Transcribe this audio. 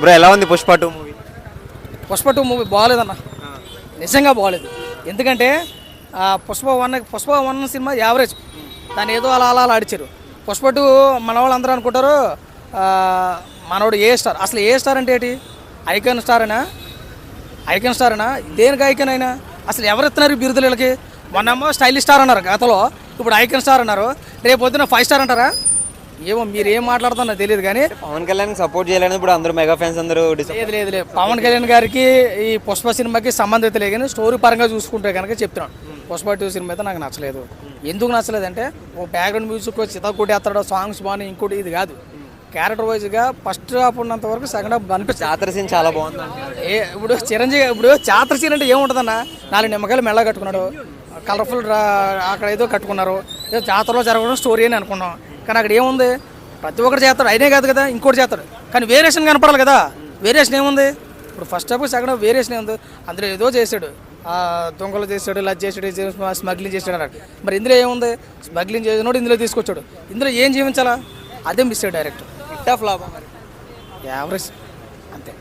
Bro ఎలా ఉంది Pushpa two movie? Pushpa two movie బాగాలేదన్న. నిజంగా బాగాలేదు. ఎందుకంటే ఆ, Pushpa one Pushpa one cinema average. దాన్ని ఏదో అలా అలా అలా ఆడిచారు. పుష్ప టూ మన వాళ్ళు అందరూ అనుకుంటారు ఆ, మనోడు ఏ స్టార్? అసలు ఏ స్టార్ అంటే ఏంటి? ఐకాన్ స్టార్ అయినా ఐకాన్ స్టార్ అయినా దేనికి ఐకాన్ అయినా? అసలు ఎవరు ఇస్తున్నారు వీళ్ళకి మొన్నేమో స్టైలిష్ స్టార్ అన్నారు గతంలో. ఇప్పుడు ఐకాన్ స్టార్ అన్నారు. రేపు పొద్దున ఫైవ్ స్టార్ అంటారా? ఏమో మీరు ఏం మాట్లాడుతున్నా తెలియదు కానీ పవన్ కళ్యాణ్ సపోర్ట్ చేయాలని ఇప్పుడు అందరూ మెగా ఫ్యాన్స్ అందరూ లేదు లేదు లేదు. పవన్ కళ్యాణ్ గారికి ఈ పుష్ప సినిమాకి సంబంధిత లేదు కానీ స్టోరీ పరంగా చూసుకుంటే కనుక చెప్తున్నాను పుష్ప టూ సినిమా అయితే నాకు నచ్చలేదు. ఎందుకు నచ్చలేదు అంటే ఓ బ్యాక్గ్రౌండ్ మ్యూజిక్ చిత కొట్టేస్తాడు సాంగ్స్ బాగున్నాయి ఇంకోటి ఇది కాదు. క్యారెక్టర్ వైజ్గా ఫస్ట్ హాఫ్ ఉన్నంత వరకు సెకండ్ హాఫ్ అనిపిస్తుంది. జాతర సీన్ చాలా బాగుంది. ఏ ఇప్పుడు చిరంజీవి ఇప్పుడు జాతర సీన్ అంటే ఏముంటుందన్న? నాలుగు నిమ్మకాయలు మెల్ల కట్టుకున్నాడు. కలర్ఫుల్ అక్కడ ఏదో కట్టుకున్నారు. జాతరలో జరగడం స్టోరీ అని అనుకున్నాం. కానీ అక్కడ ఏముంది? ప్రతి ఒక్కరు చేస్తాడు. అయినే కాదు కదా ఇంకోటి చేస్తాడు. కానీ వేరియేషన్ కనపడాలి కదా. వేరియేషన్ ఏముంది? ఇప్పుడు first half second half variation ఏముంది? అందులో ఏదో చేశాడు. దొంగలు చేశాడు ఇలా చేశాడు స్మగ్లింగ్ చేశాడు అన్నాడు. మరి ఇందులో ఏముంది? స్మగ్లింగ్ చేసినోడు ఇందులో తీసుకొచ్చాడు. ఇందులో ఏం జీవించాలా అదే మిస్ అయ్యాడు డైరెక్ట్ హిట్టా లాభం మరి యావరేజ్. అంతే.